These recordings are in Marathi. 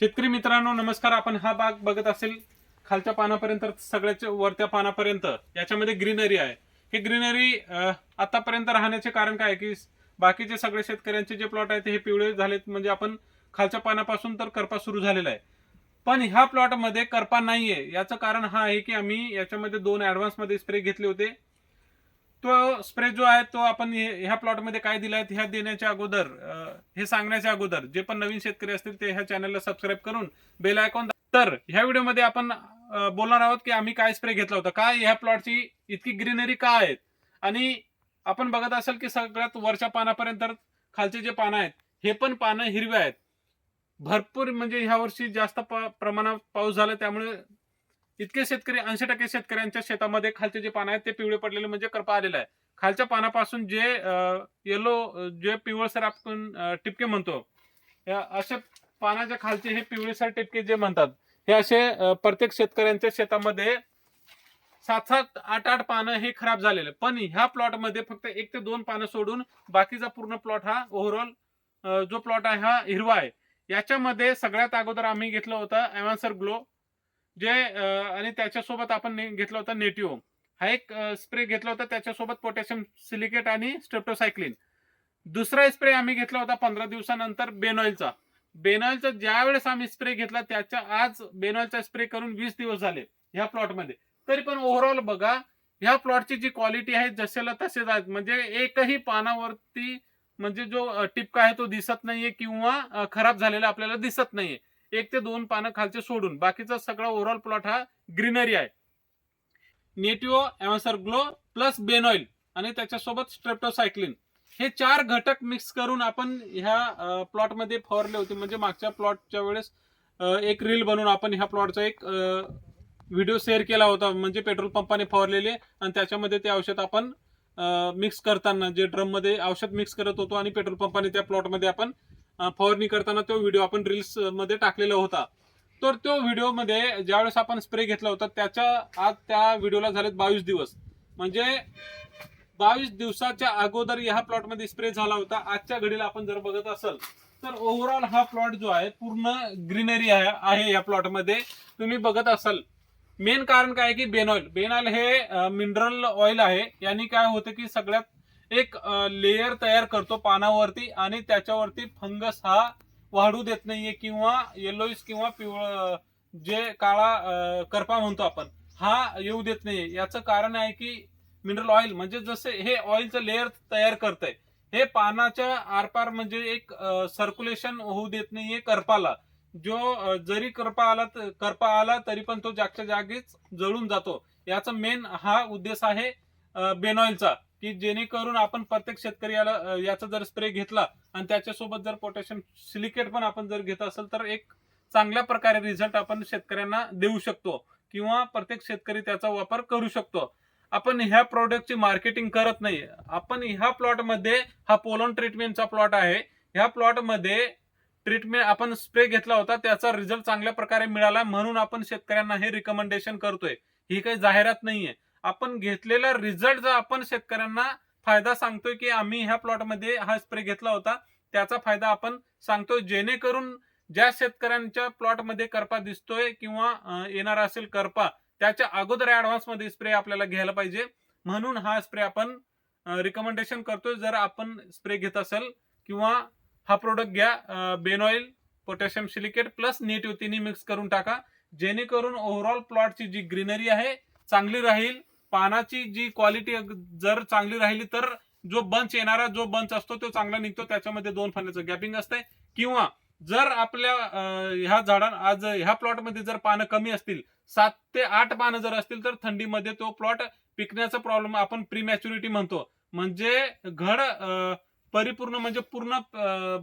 शेतकरी मित्रांनो नमस्कार. आपण हा बाग बघत असेल खालच्या पानापर्यंत सगळ्याच्या वरत्या पानापर्यंत. याच्यामध्ये ग्रीनरी आहे. हे ग्रीनरी आतापर्यंत राहण्याचे कारण काय आहे की बाकीचे सगळे शेतकऱ्यांचे जे प्लॉट आहेत हे पिवळे झालेत. म्हणजे आपण खालच्या पानापासून तर करपा सुरू झालेला आहे. पण ह्या प्लॉटमध्ये करपा नाहीये. याचं कारण हा आहे की आम्ही याच्यामध्ये दोन ॲडव्हान्समध्ये स्प्रे घेतले होते. तो स्प्रे जो आहे तो आपण ह्या प्लॉटमध्ये काय दिलाय ह्या देण्याच्या अगोदर हे सांगण्याच्या अगोदर जे पण नवीन शेतकरी असतील ते ह्या चॅनलला सबस्क्राईब करून बेल आयकॉन तर ह्या व्हिडिओमध्ये आपण बोलणार आहोत की आम्ही काय स्प्रे घेतला होता. काय ह्या प्लॉटची इतकी ग्रीनरी का आहेत? आणि आपण बघत असाल की सगळ्यात वरच्या पानापर्यंत खालचे जे पानं आहेत हे पण पानं हिरवे आहेत. भरपूर म्हणजे ह्या वर्षी जास्त प्रमाणात पाऊस झाला त्यामुळे इतके शेतकरी ऐंशी टक्के शेतकऱ्यांच्या शेतामध्ये खालचे जे पानं आहेत ते पिवळे पडलेले म्हणजे करपा आलेला आहे खालच्या पानापासून जे येलो जे पिवळसर आपण टिपके म्हणतो अशा असे पानाच्या खालचे हे पिवळेसर टिपके जे म्हणतात हे असे प्रत्येक शेतकऱ्यांच्या शेतामध्ये सात सात आठ आठ पानं हे खराब झालेले पण ह्या प्लॉटमध्ये फक्त एक ते दोन पानं सोडून बाकीचा पूर्ण प्लॉट हा ओव्हरऑल जो प्लॉट आहे हा हिरवा आहे. याच्यामध्ये सगळ्यात अगोदर आम्ही घेतलं होतं ॲव्हान्सर ग्लो. जे आणि त्याच्यासोबत आपण घेतला होता नेटिओ हा एक स्प्रे घेतला होता त्याच्यासोबत पोटॅशियम सिलिकेट आणि स्ट्रेप्टोसायक्लिन. दुसरा स्प्रे आम्ही घेतला होता पंधरा दिवसानंतर बेनॉइलचा. बेनॉइलचा ज्या वेळेस आम्ही स्प्रे घेतला त्याच्या आज बेनॉईलचा स्प्रे करून वीस दिवस झाले ह्या प्लॉटमध्ये. तरी पण ओव्हरऑल बघा ह्या प्लॉटची जी क्वालिटी आहे जसेला तसेच आहेत म्हणजे एकही पानावरती म्हणजे जो टिपका आहे तो दिसत नाहीये किंवा खराब झालेला आपल्याला दिसत नाहीये. एक ते दोन पानं खालचे सोडून. बाकीचा सगळा ओव्हरऑल प्लॉट हा ग्रीनरी आहे. नेटिओ अॅव्हान्सर ग्लो प्लस बेनॉइल आणि त्याच्यासोबत स्ट्रेप्टोसायक्लिन हे चार घटक मिक्स करून आपण ह्या प्लॉटमध्ये फवारले होते. म्हणजे मागच्या प्लॉटच्या वेळेस एक रील बनवून आपण ह्या प्लॉटचा एक व्हिडिओ शेअर केला होता. म्हणजे पेट्रोल पंपाने फवारलेले आणि त्याच्यामध्ये ते औषध आपण मिक्स करताना जे ड्रममध्ये औषध मिक्स करत होतो आणि पेट्रोल पंपाने त्या प्लॉटमध्ये आपण फवारणी करताना तो व्हिडिओ आपण रील्समध्ये टाकलेला होता. तर तो व्हिडिओमध्ये ज्यावेळेस आपण स्प्रे घेतला होता त्याच्या आज त्या व्हिडिओला झालेत बावीस दिवस. म्हणजे बावीस दिवसाच्या अगोदर ह्या प्लॉटमध्ये स्प्रे झाला होता. आजच्या घडीला आपण जर बघत असाल तर ओव्हरऑल हा प्लॉट जो आहे पूर्ण ग्रीनरी आहे या प्लॉटमध्ये. तुम्ही बघत असाल मेन कारण काय आहे की बेनॉइल बेनॉइल हे मिनरल ऑइल आहे. यांनी काय होतं की सगळ्यात एक लेयर तयार करतो पानावरती आणि त्याच्यावरती फंगस हा वाढू देत नाहीये किंवा येलोईस किंवा पिवळ जे काळा करपा म्हणतो आपण हा येऊ देत नाहीये. याचं कारण आहे की मिनरल ऑइल म्हणजे जसे हे ऑइलचं लेअर तयार करतंय हे पानाच्या आरपार म्हणजे एक सर्क्युलेशन होऊ देत नाहीये करपाला. जो जरी करपा आला करपा आला तरी पण तो जागच्या जागीच जळून जातो. याचा मेन हा उद्देश आहे अं, बेनॉइलचा की जेणेकरून आपण प्रत्येक शेतकरी याला याचा जर स्प्रे घेतला आणि त्याच्यासोबत जर पोटॅशियम सिलिकेट पण आपण जर घेत असेल तर एक चांगल्या प्रकारे रिझल्ट आपण शेतकऱ्यांना देऊ शकतो किंवा प्रत्येक शेतकरी त्याचा वापर करू शकतो. आपण ह्या प्रोडक्टची मार्केटिंग करत नाही. आपण ह्या प्लॉटमध्ये हा पोलन ट्रीटमेंटचा प्लॉट आहे. ह्या प्लॉटमध्ये ट्रीटमेंट आपण स्प्रे घेतला होता त्याचा रिझल्ट चांगल्या प्रकारे मिळाला म्हणून आपण शेतकऱ्यांना हे रिकमेंडेशन करतोय. ही काही जाहिरात नाहीये. आपण घेतलेला रिझल्ट जर आपण शेतकऱ्यांना फायदा सांगतोय की आम्ही ह्या प्लॉटमध्ये हा स्प्रे घेतला होता त्याचा फायदा आपण सांगतोय. जेणेकरून ज्या शेतकऱ्यांच्या प्लॉटमध्ये करपा दिसतोय किंवा येणार असेल करपा त्याच्या अगोदर ॲडव्हान्समध्ये स्प्रे आपल्याला घ्यायला पाहिजे. म्हणून हा स्प्रे आपण रिकमेंडेशन करतोय. जर आपण स्प्रे घेत असेल किंवा हा प्रोडक्ट घ्या benzoyl potassium silicate plus native तिन्ही मिक्स करून टाका. जेणेकरून ओव्हरऑल प्लॉटची जी ग्रीनरी आहे चांगली राहील. पानाची जी क्वालिटी जर चांगली राहिली तर जो बंच येणारा जो बंच असतो तो चांगला निघतो. त्याच्यामध्ये दोन फाण्याचं गॅपिंग असते किंवा जर आपल्या ह्या झाडां आज ह्या प्लॉटमध्ये जर पानं कमी असतील सात ते आठ पानं जर असतील तर थंडीमध्ये तो प्लॉट पिकण्याचा प्रॉब्लेम आपण प्रीमॅच्युरिटी म्हणतो. म्हणजे घड परिपूर्ण म्हणजे पूर्ण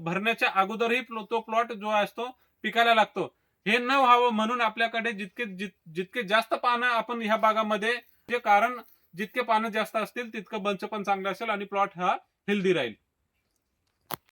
भरण्याच्या अगोदरही तो प्लॉट जो असतो पिकायला लागतो. हे न व्हावं म्हणून आपल्याकडे जितके जित- जितके जास्त पानं आपण ह्या भागामध्ये ते कारण जितके पानं जास्त असतील तितकं बंच पण चांगलं असेल आणि प्लॉट हा हेल्दी राहील.